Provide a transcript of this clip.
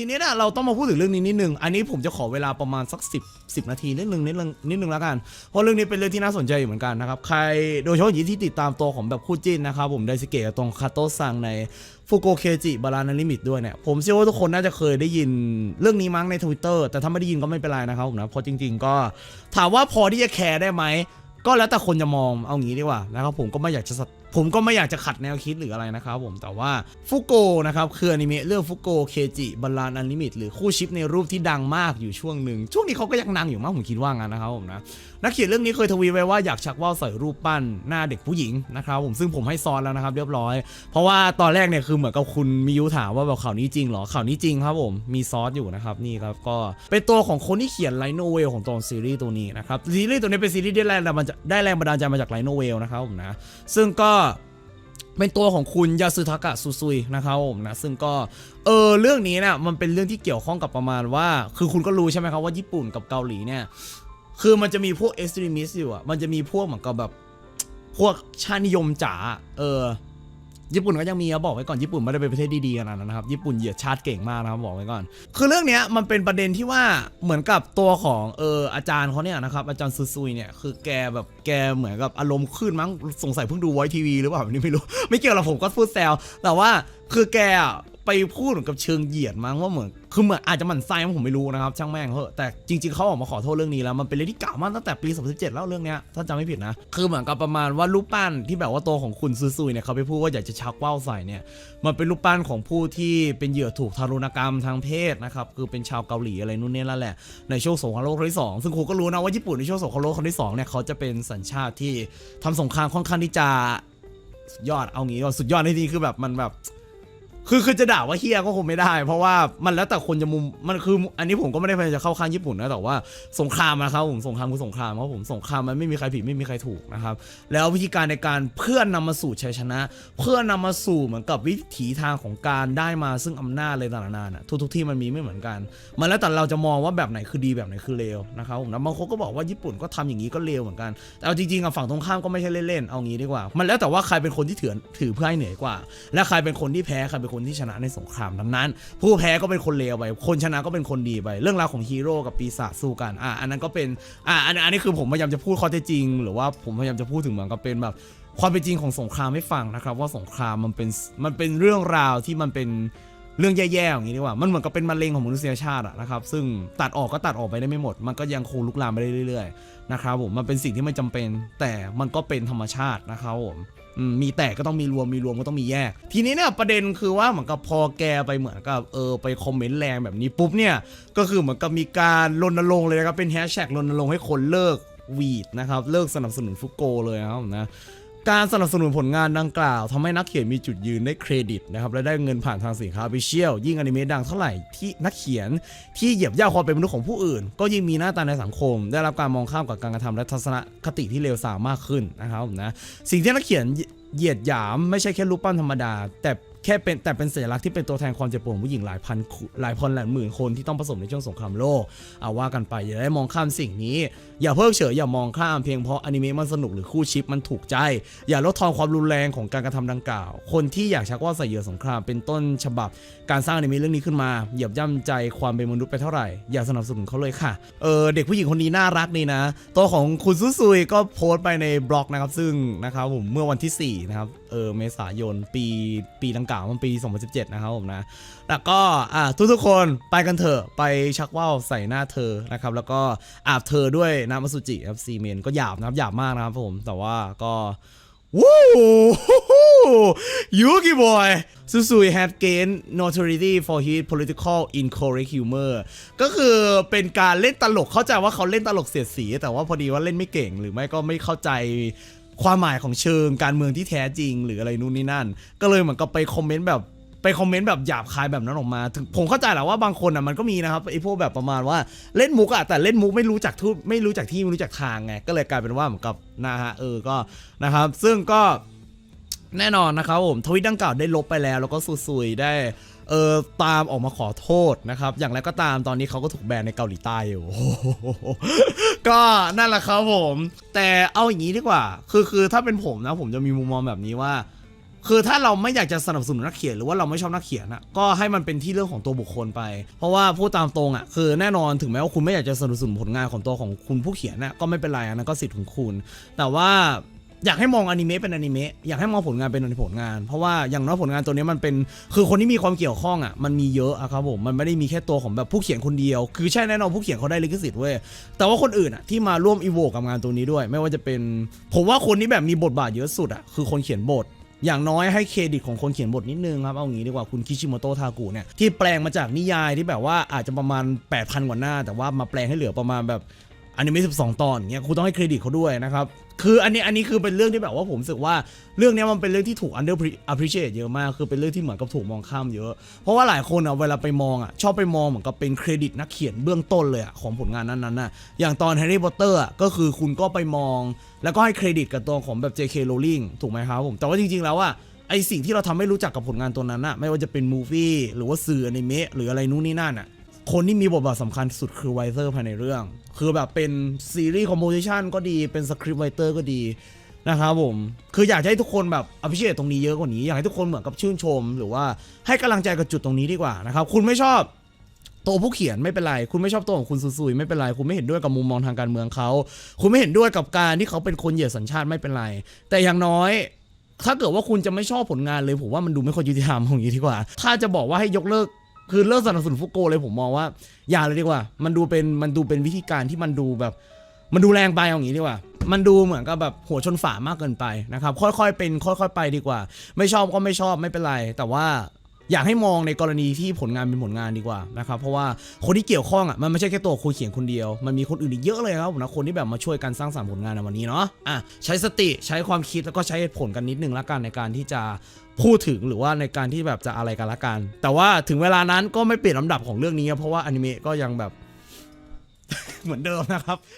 ทีนี้เนี่ยเราต้องมาพูดถึงเรื่องนี้นิดนึง อันนี้ผมจะขอเวลาประมาณสัก 10 10 นาทีนิดนึงนิดนึงนิดนึงแล้วกัน เพราะเรื่องนี้เป็นเรื่องที่น่าสนใจอยู่เหมือนกันนะครับ ใครโดยเฉพาะอย่างยิ่งที่ติดตามตัวของแบบคู่จิ้นนะครับผมไดสเกะกับตรงคาโตซังในฟุโกเคจิบารานาลิมิตด้วยเนี่ย ผมเชื่อว่าทุกคนน่าจะเคยได้ยินเรื่องนี้มั้งใน Twitter แต่ถ้าไม่ได้ยินก็ไม่เป็นไรนะครับผมนะเพราะจริง ๆ ก็ถามว่าพอที่จะแคร์ได้ไหมก็แล้วแต่คนจะมองเอางี้ดีกว่านะครับผมก็ไม่อยากจะ ผมก็ไม่อยากจะขัดแนวคิดหรืออะไรนะครับผมแต่ว่าฟุโกนะครับคืออนิเมะเรื่องฟุโกเคจิบัลลานอันลิมิตหรือคู่ชิปในรูปที่ดังมากอยู่ช่วงหนึ่งช่วงนี้เขาก็ยังดังอยู่มากผมคิดว่างั้นนะครับผมนะนักเขียนเรื่องนี้เคยทวีไว้ว่าอยากชักว่าวใส่รูปปั้นหน้าเด็กผู้หญิงนะครับผมซึ่งผมให้ซอนแล้วนะครับเรียบร้อย เพราะว่าตอนแรกเนี่ยคือเหมือนกับคุณมิยุถามว่าแบบข่าวนี้จริงเหรอข่าวนี้จริงครับผมมีซอสอยู่นะครับนี่ครับก็เป็นตัวของคนที่เขียนไลโนเวลของตัวซีรีส์ตัวนี้นะครับซีรีส์ตัวนี้เป็นซีรีส์ได้แรงได้แรงบันดาลใจมาจากไลโนเวลนะครับผมนะซึ่งก็ เป็นตัวของคุณยาสึทากะซูซุยนะครับผมนะซึ่งก็เออเรื่องนี้เนี่ยมันเป็นเรื่องที่เกี่ยวข้องกับประมาณว่า คือคุณก็รู้ใช่ไหมครับว่าญี่ปุ่นกับเกาหลีเนี่ยคือมันจะมีพวกเอ็กซ์ตรีมิสอยู่อะมันจะมีพวกเหมือนกับแบบพวกชาตินิยมจ๋าเออ ญี่ปุ่นก็ยังมีนะบอกไว้ก่อนญี่ปุ่นไม่ได้เป็นประเทศดีๆขนาดนั้นนะครับญี่ปุ่นเหยียดชาติเก่งมากนะครับบอกไว้ก่อน คือเรื่องเนี้ยมันเป็นประเด็นที่ว่าเหมือนกับตัวของเอออาจารย์เขาเนี่ยนะครับอาจารย์ซูซุยเนี่ยคือแกแบบแกเหมือนกับอารมณ์ขึ้นมั้งสงสัยเพิ่งดูไวทีวีหรือเปล่าอันนี้ไม่รู้ไม่เกี่ยวหรอกผมก็พูดแซวแต่ว่าคือแกอะ ไปพูดเหมือนกับเชิงเหยียดมั้งว่าเหมือนคือเหมือนอาจจะหมั่นไส้มั้งผมไม่รู้นะครับช่างแม่งเหอะแต่จริงๆเขาออกมาขอโทษเรื่องนี้แล้วมันเป็นเรื่องที่เก่ามากตั้งแต่ปี 2017 แล้วเรื่องเนี้ยถ้าจำไม่ผิดนะ คือเหมือนกับประมาณว่ารูปปั้นที่แบบว่าตัวของคุณซูซุยเนี่ยเขาไปพูดว่าอยากจะชักว่าวใส่เนี่ยมันเป็นรูปปั้นของผู้ที่เป็นเหยื่อถูกทารุณกรรมทางเพศนะครับคือเป็นชาวเกาหลีอะไรนู่นนี่นั่นแหละในช่วงสงครามโลกครั้งที่สองซึ่งครูก็รู้นะว่าญี่ปุ่นในช่วงสงครามโลกครั้งที่สองเนี่ยเขาจะเป็นสัญชาติที่ทำสงครามค่อนข้างที่จะสุดยอดเอางี้ก่อนสุดยอดในที่คือแบบมันแบบ คือคือจะด่าว่าเฮียก็คงไม่ได้ เพราะว่ามันแล้วแต่คนจะมุมมันคือ อันนี้ผมก็ไม่ได้พยายามจะเข้าข้างญี่ปุ่นนะแต่ว่าสงครามนะครับผมสงครามคือสงครามครับผมสงครามมันไม่มีใครผิดไม่มีใครถูกนะครับแล้ววิธีการในการเพื่อนนำมาสู่ชัยชนะ เพื่อนนำมาสู่เหมือนกับวิถีทางของการได้มาซึ่งอำนาจอะไรต่างๆนานาน่ะทุกๆที่มันมีไม่เหมือนกัน มันแล้วแต่เราจะมองว่าแบบไหนคือดีแบบไหนคือเลวนะครับผมนะบางคนก็บอกว่าญี่ปุ่นก็ทำอย่างนี้ก็เลวเหมือนกันแต่เอาจริงๆอะฝั่งตรงข้ามก็ไม่ใช่เล่นๆเอางี้ดีกว่า มันแล้วแต่ว่าใครเป็นคนที่ถือถือเพื่อให้เหนือกว่า และใครเป็นคนที่แพ้ใครเป็นคนนที่ชนะในสงครามนั้น ผู้แพ้ก็เป็นคนเลวไป คนชนะก็เป็นคนดีไป เรื่องราวของฮีโร่กับปีศาจสู้กัน อะอันนั้นก็เป็น อะอันอันนี้คือผมพยายามจะพูดข้อเท็จจริง หรือว่าผมพยายามจะพูดถึงเหมือนกับเป็นแบบความเป็นจริงของสงครามให้ฟังนะครับ ว่าสงครามมันเป็นมันเป็นเรื่องราวที่มันเป็นเรื่องแย่ๆอย่างนี้ดีกว่า มันเหมือนกับเป็นมะเร็งของมนุษยชาติอะนะครับ ซึ่งตัดออกก็ตัดออกไปได้ไม่หมด มันก็ยังคงลุกลามไปเรื่อยๆนะครับผม มันเป็นสิ่งที่ไม่จำเป็น แต่มันก็เป็นธรรมชาตินะครับผม มีแตกก็ต้องมีรวมมีรวมก็ต้องมีแยก ทีนี้เนี่ยประเด็นคือว่าเหมือนกับพอแกไปเหมือนกับเออไปคอมเมนต์แรงแบบนี้ปุ๊บเนี่ยก็คือเหมือนกับมีการรณรงค์เลยนะครับเป็นแฮชแท็กรณรงค์ให้คนเลิกวีดนะครับเลิกสนับสนุนฟุกโกเลยนะครับนะ การสนับสนุนผลงานดังกล่าวทำให้นักเขียนมีจุดยืนได้เครดิตนะครับและได้เงินผ่านทางสินค้าพิเชียลยิ่งอนิเมะดังเท่าไหร่ที่นักเขียนที่เหยียบย่ำความเป็นมนุษย์ของผู้อื่น ก็ยิ่งมีหน้าตาในสังคม ได้รับการมองข้ามกับการกระทำและทัศนคติที่เลวทรามมากขึ้นนะครับนะสิ่งที่นักเขียนเหยียดหยามไม่ใช่แค่รูปปั้นธรรมดา แต่แค่เป็นแต่เป็นสัญลักษณ์ที่เป็นตัวแทนความเจ็บปวดของผู้หญิงหลายพันหลายพันหลายหมื่นคนที่ต้องประสบในช่วงสงครามโลกเอาว่ากันไปอย่าได้มองข้ามสิ่งนี้ อย่าเพิกเฉยอย่ามองข้ามเพียงเพราะอนิเมะมันสนุกหรือคู่ชิปมันถูกใจ อย่าลดทอนความรุนแรงของการกระทำดังกล่าว คนที่อยากชักว่าใส่เหยื่อสงครามเป็นต้นฉบับ การสร้างอนิเมะเรื่องนี้ขึ้นมาเหยียบย่ำใจความเป็นมนุษย์ไปเท่าไหร่อย่าสนับสนุนเขาเลยค่ะเออเด็กผู้หญิงคนนี้น่ารักนี่นะ ตัวของคุณซุซุยก็โพสต์ไปในบล็อกนะครับซึ่งนะครับผมเมื่อวันที่4นะครับเออเมษายนปีปีดังกล่าวมันปี 2017 นะครับผมนะแล้วก็อะทุกๆคนไปกันเถอะไปชักว่าวใส่หน้าเธอนะครับ แล้วก็อาบเธอด้วยน้ำมัสุจิครับซีเมนก็หยาบนะครับหยาบมากนะครับผมแต่ว่าก็วู้ยูกิบอยซูซุย have gained notoriety for his political incorrect humor ก็คือเป็นการเล่นตลกเข้าใจว่าเขาเล่นตลกเสียดสี แต่ว่าพอดีว่าเล่นไม่เก่งหรือไม่ก็ไม่เข้าใจ ความหมายของเชิงการเมืองที่แท้จริง หรืออะไรนู่นนี่นั่น ก็เลยเหมือนกับไปคอมเมนต์แบบไปคอมเมนต์แบบหยาบคายแบบนั้นออกมา ถึงผมเข้าใจแหละว่าบางคนอะมันก็มีนะครับไอ้พวกแบบประมาณว่าเล่นมุกอะแต่เล่นมุกไม่รู้จักทุไม่รู้จักที่ไม่รู้จักทางไงก็เลยกลายเป็นว่าเหมือนกับนะฮะเออก็นะครับ ซึ่งก็แน่นอนนะครับผมทวิตดังกล่าวได้ลบไปแล้ว แล้วก็ซุยๆได้เออตามออกมาขอโทษนะครับ อย่างไรก็ตามตอนนี้เขาก็ถูกแบนในเกาหลีใต้อยู่ ก็นั่นแหละครับผม แต่เอาอย่างนี้ดีกว่า คือคือถ้าเป็นผมนะ ผมจะมีมุมมองแบบนี้ว่า คือถ้าเราไม่อยากจะสนับสนุนนักเขียนหรือว่าเราไม่ชอบนักเขียนนะก็ให้มันเป็นที่เรื่องของตัวบุคคลไป เพราะว่าพูดตามตรงอะคือแน่นอนถึงแม้ว่าคุณไม่อยากจะสนับสนุนผลงานของตัวของคุณผู้เขียนน่ะก็ไม่เป็นไรอันนั้นก็สิทธิ์ของคุณ แต่ว่า อยากให้มองอนิเมะเป็นอนิเมะอยากให้มองผลงานเป็นผลงาน เพราะว่าอย่างน้อยผลงานตัวนี้มันเป็นคือคนที่มีความเกี่ยวข้องอะมันมีเยอะอะครับผมมันไม่ได้มีแค่ตัวของแบบผู้เขียนคนเดียว คือใช่แน่นอนผู้เขียนเขาได้ลิขสิทธิ์เว้ยแต่ว่าคนอื่นอะที่มาร่วมอีโวกับงานตัวนี้ด้วย ไม่ว่าจะเป็น ผมว่าคนที่แบบมีบทบาทเยอะสุดอะคือคนเขียนบทอย่างน้อยให้เครดิตของคนเขียนบทนิดนึงครับ เอางี้ดีกว่าคุณคิชิโมโตะทากุเนี่ยที่แปลงมาจากนิยายที่แบบว่าอาจจะประมาณ 8,000 กว่าหน้า แต่ว่ามาแปลงให้เหลือประมาณแบบ อนิเมะ12ตอนอย่างเงี้ยคุณต้องให้เครดิตเขาด้วยนะครับ คืออันนี้อันนี้คือเป็นเรื่องที่แบบว่าผมรู้สึกว่าเรื่องนี้มันเป็นเรื่องที่ถูก under appreciate เยอะมาก คือเป็นเรื่องที่เหมือนกับถูกมองข้ามเยอะ เพราะว่าหลายคนอะเวลาไปมองอะชอบไปมองเหมือนกับเป็นเครดิตนักเขียนเบื้องต้นเลยอะของผลงานนั้นๆน่ะอย่างตอนแฮร์รี่พอตเตอร์อะก็คือคุณก็ไปมอง แล้วก็ให้เครดิตกับตัวของแบบ JK Rowling ถูกไหมครับผมแต่ว่าจริงๆแล้วอะไอสิ่งที่เราทำให้รู้จักกับผลงานตัวนั้นอะไม่ว่าจะเป็นมูฟี่หรือว่าสื่ออนิเมะหรืออะไรนู่นนี่นั่นอะ คนที่มีบทบาทสำคัญสุดคือไวเซอร์ภายในเรื่อง คือแบบเป็นซีรีส์คอมโพสิชันก็ดีเป็นสคริปต์ไวเตอร์ก็ดีนะครับผม คืออยากให้ทุกคนแบบอภิเชษตรงนี้เยอะกว่านี้ อยากให้ทุกคนเหมือนกับชื่นชม หรือว่าให้กำลังใจกับจุดตรงนี้ดีกว่านะครับ คุณไม่ชอบตัวผู้เขียนไม่เป็นไร คุณไม่ชอบตัวของคุณซุยไม่เป็นไร คุณไม่เห็นด้วยกับมุมมองทางการเมืองเขา คุณไม่เห็นด้วยกับการที่เขาเป็นคนเหยียดสัญชาติไม่เป็นไร แต่อย่างน้อย ถ้าเกิดว่าคุณจะไม่ชอบผลงานเลยผมว่ามันดูไม่ค่อยยุติธรรมอย่างนี้ดีกว่า ถ้าจะบอกว่าให้ยกเลิก คือเลิกสนับสนุนฟุกโกเลยผมมองว่า อย่าเลยดีกว่า มันดูเป็นมันดูเป็นวิธีการที่มันดูแบบ มันดูแรงไปเอาอย่างนี้ดีกว่า มันดูเหมือนกับแบบหัวชนฝามากเกินไปนะครับ ค่อยๆเป็น ค่อย ๆ ไปดีกว่า ไม่ชอบก็ไม่ชอบไม่เป็นไร แต่ว่าอยากให้มองในกรณีที่ผลงานเป็นผลงานดีกว่านะครับเพราะว่าคนที่เกี่ยวข้องอะมันไม่ใช่แค่ตัวคนเขียนคนเดียว มันมีคนอื่นอีกเยอะเลยครับผมนะคนที่แบบมาช่วยกันสร้างสรรค์ผลงานในวันนี้เนาะอะใช้สติใช้ความคิดแล้วก็ใช้เหตุผลกันนิดนึงละกันในการที่จะ พูดถึงหรือว่าในการที่แบบจะอะไรกันละกัน แต่ว่าถึงเวลานั้นก็ไม่เปลี่ยนลำดับของเรื่องนี้ เพราะว่าอนิเมะก็ยังแบบ เหมือนเดิมนะครับ